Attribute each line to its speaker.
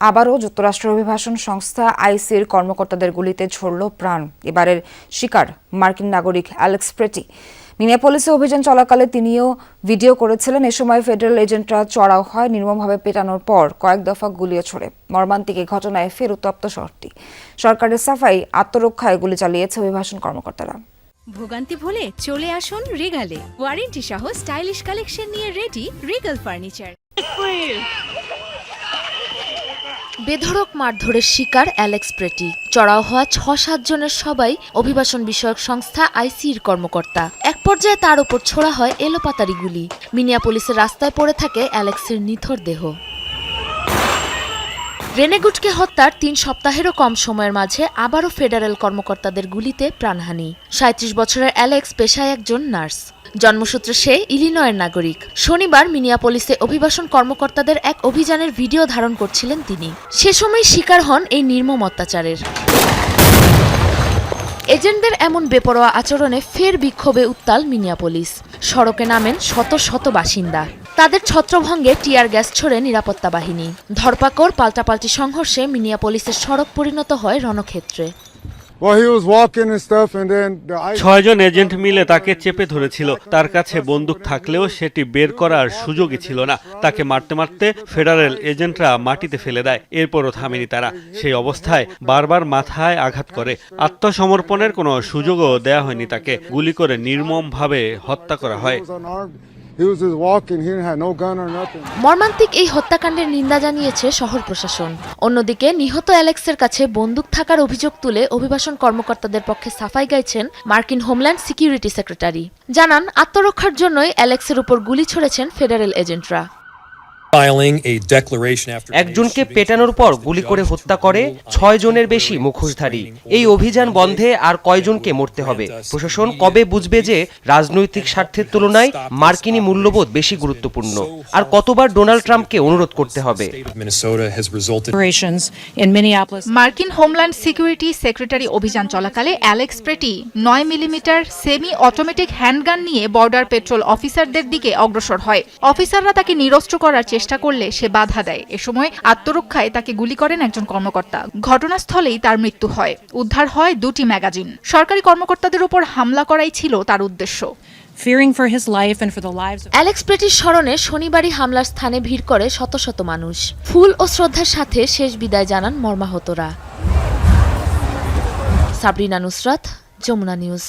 Speaker 1: আবারও যুক্তরাষ্ট্র অভিবাসন সংস্থা আইসির কর্মকর্তাদের গুলিতে ঝরল প্রাণ। এবারের শিকার মার্কিন নাগরিক অ্যালেক্স প্রেটি। মিনিয়াপলিসে অভিযান চলাকালে তিনিও ভিডিও করেছিলেন। এ সময় ফেডারেল এজেন্টরা চড়াও হয় নির্মমভাবে পেটানোর পর কয়েক দফা গুলিও ছোড়ে। মর্মান্তিক এই ঘটনায় ফের উত্তপ্ত শহরটি। সরকারের সাফাই আত্মরক্ষায় গুলি চালিয়েছে অভিবাসন কর্মকর্তারা।
Speaker 2: ভোগান্তি ভুলে চলে আসুন রিগালে। ওয়ারেন্টি সহ স্টাইলিশ কালেকশন নিয়ে রেডি রিগাল ফার্নিচার।
Speaker 3: বেধড়ক মারধরের শিকার অ্যালেক্স প্রেটি। চড়াও হওয়া ছ সাতজনের সবাই অভিবাসন বিষয়ক সংস্থা আইসির কর্মকর্তা। এক পর্যায়ে তার ওপর ছোড়া হয় এলোপাতারি গুলি। মিনিয়াপলিসের রাস্তায় পড়ে থাকে অ্যালেক্সের নিথর দেহ। রেনেগুটকে হত্যার তিন সপ্তাহেরও কম সময়ের মাঝে আবারও ফেডারেল কর্মকর্তাদের গুলিতে প্রাণহানি। সাঁত্রিশ বছরের অ্যালেক্স পেশায় একজন নার্স। জন্মসূত্রে সে ইলিনয়ের নাগরিক। শনিবার মিনিয়াপলিসে অভিবাসন কর্মকর্তাদের এক অভিযানের ভিডিও ধারণ করছিলেন তিনি। সে সময় শিকার হন এই নির্মম অত্যাচারের। এজেন্টদের এমন বেপরোয়া আচরণে ফের বিক্ষোভে উত্তাল মিনিয়াপলিস। সড়কে নামেন শত শত বাসিন্দা। তাদের ছত্রভঙ্গে টিয়ার গ্যাস ছড়ে নিরাপত্তা বাহিনী। ধরপাকড়, পাল্টাপাল্টি সংঘর্ষে মিনিয়াপলিসের সড়ক পরিণত হয় রণক্ষেত্রে।
Speaker 4: ছয়জন এজেন্ট মিলে তাকে চেপে ধরেছিল। তার কাছে বন্দুক থাকলেও সেটি বের করার সুযোগই ছিল না। তাকে মারতে মারতে ফেডারেল এজেন্টরা মাটিতে ফেলে দেয়। এরপরও থামেনি তারা। সেই অবস্থায় বারবার মাথায় আঘাত করে। আত্মসমর্পণের কোনো সুযোগও দেয়া হয়নি তাকে। গুলি করে নির্মমভাবে হত্যা করা হয়।
Speaker 3: মর্মান্তিক এই হত্যাকাণ্ডের নিন্দা জানিয়েছে শহর প্রশাসন। অন্যদিকে নিহত অ্যালেক্সের কাছে বন্দুক থাকার অভিযোগ তুলে অভিবাসন কর্মকর্তাদের পক্ষে সাফাই গাইছেন মার্কিন হোমল্যান্ড সিকিউরিটি সেক্রেটারি। জানান, আত্মরক্ষার জন্যই অ্যালেক্সের উপর গুলি ছড়েছেন ফেডারেল এজেন্টরা।
Speaker 5: একজনকে পেটানোর পর গুলি করে হত্যা করে ছয় জনের বেশি মুখোশধারী। এই অভিযান বন্ধে আর কয়জনকে মরতে হবে? প্রশাসন কবে বুঝবে যে রাজনৈতিক স্বার্থের তুলনায় মার্কিনী মূল্যবোধ বেশি গুরুত্বপূর্ণ। আর কতবার ডোনাল্ড ট্রাম্পকে অনুরোধ করতে হবে.
Speaker 6: মার্কিন হোমল্যান্ড সিকিউরিটি সেক্রেটারি অভিযান চলাকালে অ্যালেক্স প্রেটি নয় মিলিমিটার সেমি অটোমেটিক হ্যান্ডগান নিয়ে বর্ডার পেট্রোল অফিসারদের দিকে অগ্রসর হয়। অফিসাররা তাকে নিরস্ত্র করার চেষ্টা করলে সে বাধা দেয়। এ সময় আত্মরক্ষায় তাকে গুলি করেন একজন কর্মকর্তা। ঘটনাস্থলেই তার মৃত্যু হয়। উদ্ধার হয় দুটি ম্যাগাজিন। সরকারি কর্মকর্তাদের উপর হামলা করাই ছিল তার উদ্দেশ্য।
Speaker 3: অ্যালেক্স প্রেটির স্মরণে শনিবারই হামলার স্থানে ভিড় করে শত শত মানুষ। ফুল ও শ্রদ্ধার সাথে শেষ বিদায় জানান মর্মাহতরা। সাবরিনা নুসরাত যমুনা নিউজ।